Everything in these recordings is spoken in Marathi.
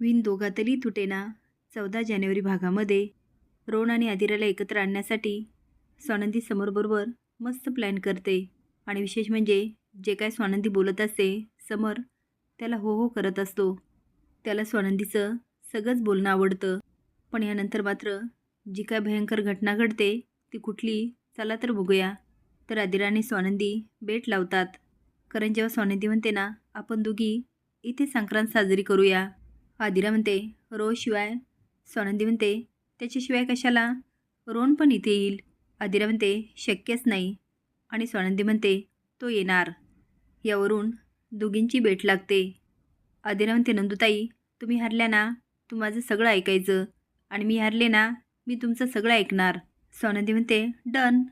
विण दोघातली तुटेना. चौदा जानेवारी भागामध्ये रोण आणि आदिराला एकत्र आणण्यासाठी स्वानंदी समरबरोबर मस्त प्लॅन करते. आणि विशेष म्हणजे जे काय स्वानंदी बोलत असते समर त्याला हो हो करत असतो. त्याला स्वानंदीचं सगळंच बोलणं आवडतं. पण यानंतर मात्र जी काय भयंकर घटना घडते ती कुठली चला तर बघूया. तर आदिरा आणि स्वानंदी बेट लावतात. कारण जेव्हा स्वानंदी म्हणते ना आपण दोघी इथे संक्रांत साजरी करूया. आदिरा म्हणते रो शिवाय. स्वानंदी म्हणते त्याच्याशिवाय कशाला? रोण पण इथे येईल. आदिरा म्हणते शक्यच नाही. आणि स्वानंदी म्हणते तो येणार. यावरून दोघींची भेट लागते. आदिरा म्हणते नंदुताई तुम्ही हरल्या ना तू माझं सगळं ऐकायचं. आणि मी हरले ना मी तुमचं सगळं ऐकणार. स्वानंदी म्हणते डन.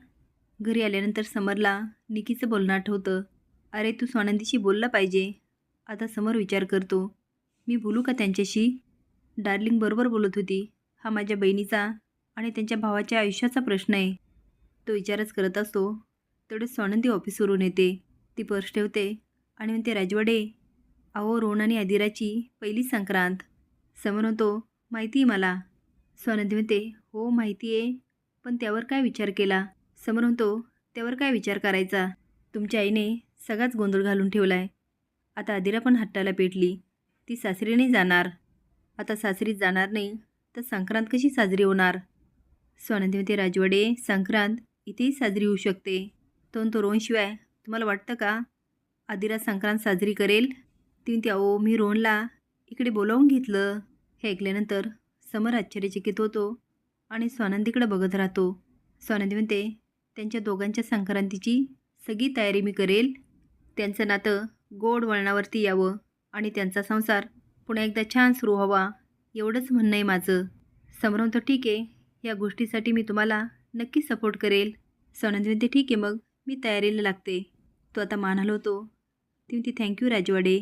घरी आल्यानंतर समरला निकीचं बोलणं आठवतं. अरे तू स्वानंदीशी बोलला पाहिजे. आता समोर विचार करतो. मी बोलू का त्यांच्याशी? डार्लिंग बरोबर बोलत होती. हा माझ्या बहिणीचा आणि त्यांच्या भावाच्या आयुष्याचा प्रश्न आहे. तो विचारच करत असतो. तेवढे स्वानंदी ऑफिसवरून येते. ती पर्स ठेवते आणि म्हणते राजवाडे अहो रोहन आणि आदिराची पहिली संक्रांत. समोर होतो माहिती आहे मला. स्वानंदी म्हणते हो माहिती आहे पण त्यावर काय विचार केला? समोर म्हणतो त्यावर काय विचार करायचा? तुमच्या आईने सगळाच गोंधळ घालून ठेवला आहे आता आदिरा पण हट्टाला पेटली. ती सासरी नाही जाणार. आता सासरीत जाणार नाही तर संक्रांत कशी साजरी होणार? स्वानंदीमती राजवाडे संक्रांत इथेही साजरी होऊ शकते. तो तो रोणशिवाय तुम्हाला वाटतं का? आदिरा संक्रांत साजरी करेल? ती म्हणते अहो मी रोहनला इकडे बोलावून घेतलं. हे ऐकल्यानंतर समर आश्चर्यचकित होतो आणि स्वानंदीकडे बघत राहतो. स्वानंदी म्हणते त्यांच्या दोघांच्या संक्रांतीची सगळी तयारी मी करेल. त्यांचं नातं गोड वळणावरती यावं. आणि त्यांचा संसार पुन्हा एकदा छान सुरू व्हावा एवढंच म्हणणं आहे माझं. समरम तर ठीक आहे. या गोष्टीसाठी मी तुम्हाला नक्की सपोर्ट करेल. सोनंदी म्हणते ठीक आहे मग मी तयारीला लागते. तो आता मान हलवतो ती म्हणते थँक्यू राजवाडे.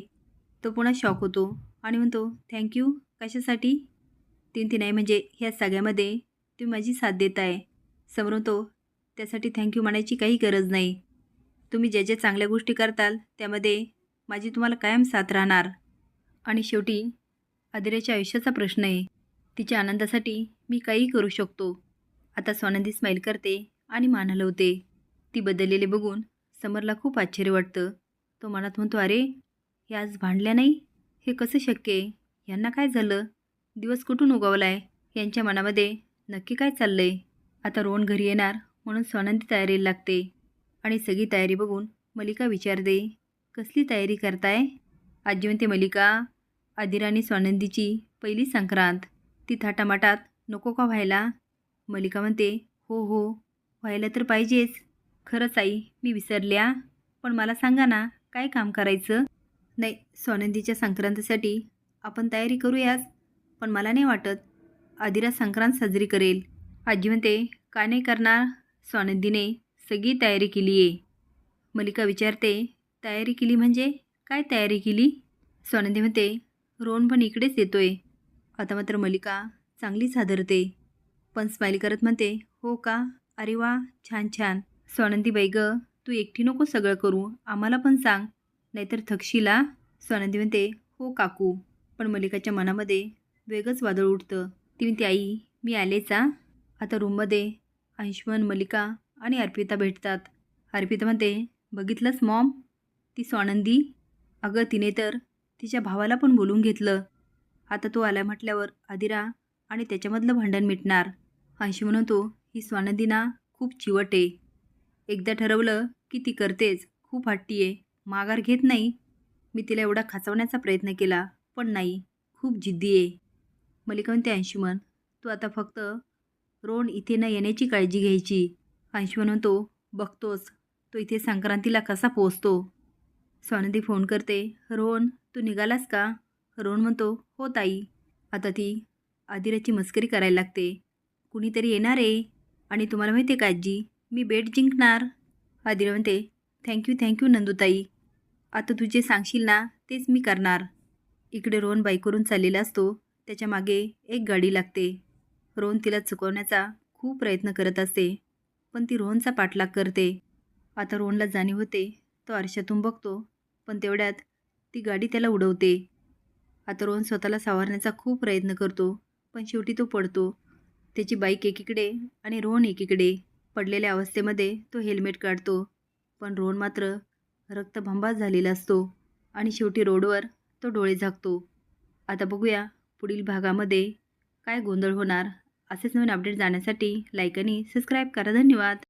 तो पुन्हा शॉक होतो आणि म्हणतो थँक्यू कशासाठी? ती म्हणते नाही म्हणजे ह्या सगळ्यामध्ये तुम्ही माझी साथ देत आहे समोर त्यासाठी थँक्यू म्हणायची काही गरज नाही. तुम्ही ज्या ज्या चांगल्या गोष्टी करताल त्यामध्ये माझी तुम्हाला कायम साथ राहणार. आणि शेवटी आदिराच्या आयुष्याचा प्रश्न आहे. तिच्या आनंदासाठी मी काही करू शकतो. आता स्वानंदी स्माईल करते आणि मान हलवते ती बदललेले बघून समरला खूप आश्चर्य वाटतं. तो मनात म्हणतो अरे हे आज भांडल्या नाही? हे कसं शक्य आहे? यांना काय झालं? दिवस कुठून उगवला आहे यांच्या मनामध्ये नक्की काय चाललं आहे आता रोहन घरी येणार म्हणून स्वानंदी तयारीला लागते. आणि सगळी तयारी बघून मलिका विचारते कसली तयारी करताय? आजी म्हणते मलिका आदिराणी स्वानंदीची पहिली संक्रांत. ती थाटामाटात नको का व्हायला? मलिका म्हणते हो हो व्हायला तर पाहिजेच. खरंच आई मी विसरल्या. पण मला सांगा ना काय काम करायचं? नाही स्वानंदीच्या संक्रांतीसाठी आपण तयारी करूयाच पण मला नाही वाटत. आदिरा संक्रांत साजरी करेल. आजी म्हणते का नाही करणार? स्वानंदीने सगळी तयारी केली आहे मलिका विचारते तयारी केली म्हणजे? काय तयारी केली? स्वानंदी म्हणते रोहन पण इकडेच येतोय. आता मात्र मलिका चांगलीच हादरते. पण स्माईल करत म्हणते हो का? अरे वा छान छान. स्वानंदी बाई ग तू एकटी नको सगळं करू. आम्हाला पण सांग. नाहीतर थकशीला? स्वानंदी म्हणते हो काकू. पण मलिकाच्या मनामध्ये वेगळंच वादळ उठतं. ती म्हणते आई मी आलेचा आता रूममध्ये अंशुमन मलिका आणि अर्पिता भेटतात. अर्पिता म्हणते बघितलंच मॉम? ती स्वानंदी? अगं तिने तर तिच्या भावाला पण बोलून घेतलं. आता तो आला म्हटल्यावर आदिरा आणि त्याच्यामधलं भांडण मिटणार. अंशू म्हणतो ही स्वानंदी ना खूप चिवट. आहे एकदा ठरवलं की ती करतेच. खूप हट्टी आहे माघार घेत नाही. मी तिला एवढा खाचवण्याचा प्रयत्न केला पण नाही. खूप जिद्दी आहे मलिका म्हणते अंशुमन तू आता फक्त रोण इथे न येण्याची काळजी घ्यायची. अंशुमन म्हणतो बघतोच. तो इथे संक्रांतीला कसा पोचतो स्वानंदी फोन करते रोहन तू निघालास का? रोहन म्हणतो हो ताई. आता ती आदिराची मस्करी करायला लागते. कुणीतरी येणार आहे? आणि तुम्हाला माहिती आहे का आजी? मी बेट जिंकणार. आदिरा म्हणते थँक्यू थँक्यू नंदूताई. आता तू जे सांगशील ना तेच मी करणार. इकडे रोहन बाईकवरून चाललेला असतो. त्याच्यामागे एक गाडी लागते. रोहन तिला चुकवण्याचा खूप प्रयत्न करत असते पण ती रोहनचा पाठलाग करते. आता रोहनला जाणीव होते तो आरशातून बघतो. पण तेवढ्यात ती गाडी त्याला उडवते. आता रोहन स्वतःला सावरण्याचा खूप प्रयत्न करतो पण शेवटी तो पडतो. त्याची बाईक एकीकडे आणि रोहन एकीकडे. पडलेल्या अवस्थेमध्ये तो हेल्मेट काढतो पण रोहन मात्र रक्तभंबास झालेला असतो आणि शेवटी रोडवर तो डोळे झाकतो. आता बघूया पुढील भागामध्ये काय गोंधळ होणार. असेच नवीन अपडेट जाण्यासाठी लाईक आणि सबस्क्राईब करा. धन्यवाद!